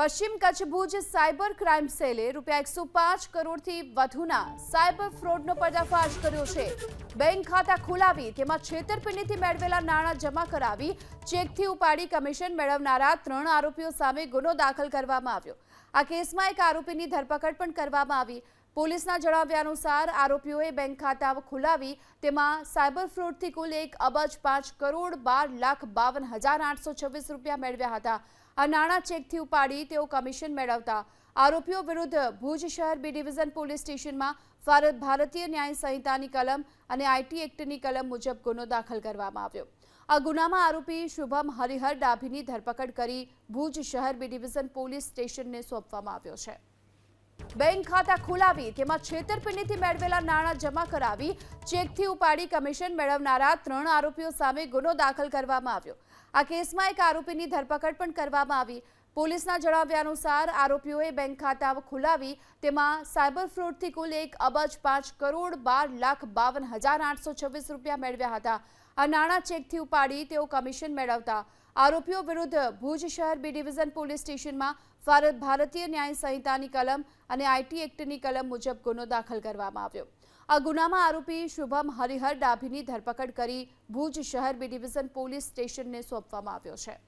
પશ્ચિમ Kutch Bhuj cyber crime સેલે રૂપિયા એકસો પાંચ કરોડથી વધુના સાયબર ફ્રોડનો પર્દાફાશ કર્યો છે. બેંક ખાતા ખોલાવી તેમાં છેતરપિંડીથી મેળવેલા નાણાં જમા કરાવી ચેકથી ઉપાડી કમિશન મેળવનારા ત્રણ આરોપીઓ સામે ગુનો દાખલ કરવામાં આવ્યો. આ કેસમાં એક આરોપીની ધરપકડ પણ કરવામાં આવી. પોલીસના જણાવ્યા અનુસાર આરોપીઓએ બેંક ખાતા ખોલાવી તેમાં સાયબર ફ્રોડથી કુલ એક અબજ પાંચ કરોડ બાર લાખ બાવન હજાર આઠસો છવ્વીસ રૂપિયા મેળવ્યા હતા. આ નાણાં ચેકથી ઉપાડી તેઓ કમિશન મેળવતા. આરોપીઓ વિરુદ્ધ ભુજ શહેર બી ડિવિઝન પોલીસ સ્ટેશનમાં ભારત ભારતીય ન્યાય સંહિતાની કલમ અને આઈટી એક્ટની કલમ મુજબ ગુનો દાખલ કરવામાં આવ્યો. આ ગુનામાં આરોપી શુભમ હરિહર ડાભીની ધરપકડ કરી ભુજ શહેર બી ડિવિઝન પોલીસ સ્ટેશનને સોંપવામાં આવ્યો છે. બેંક ખાતા ખોલાવી તેમાં છેતરપિંડીથી મેળવેલા નાણાં જમા કરાવી ચેકથી ઉપાડી કમિશન મેળવનારા ત્રણ આરોપીઓ સામે ગુનો દાખલ કરવામાં આવ્યો. આ કેસમાં એક આરોપીની ધરપકડ પણ કરવામાં આવી. પોલીસના જણાવ્યા અનુસાર આરોપીઓએ બેંક ખાતા ખોલાવી તેમાં સાયબર ફ્રોડથી કુલ એક અબજ પાંચ કરોડ બાર લાખ બાવન હજાર આઠસો છવ્વીસ રૂપિયા મેળવ્યા હતા. આ નાણાં ચેકથી ઉપાડી તેઓ કમિશન મેળવતા. આરોપીઓ વિરુદ્ધ ભુજ શહેર બી ડિવિઝન પોલીસ સ્ટેશનમાં ભારત ભારતીય ન્યાય સંહિતાની કલમ અને આઈટી એક્ટની કલમ મુજબ ગુનો દાખલ કરવામાં આવ્યો. આ ગુનામાં આરોપી શુભમ હરિહર ડાભીની ધરપકડ કરી ભુજ શહેર બી ડિવિઝન પોલીસ સ્ટેશનને સોંપવામાં આવ્યો છે.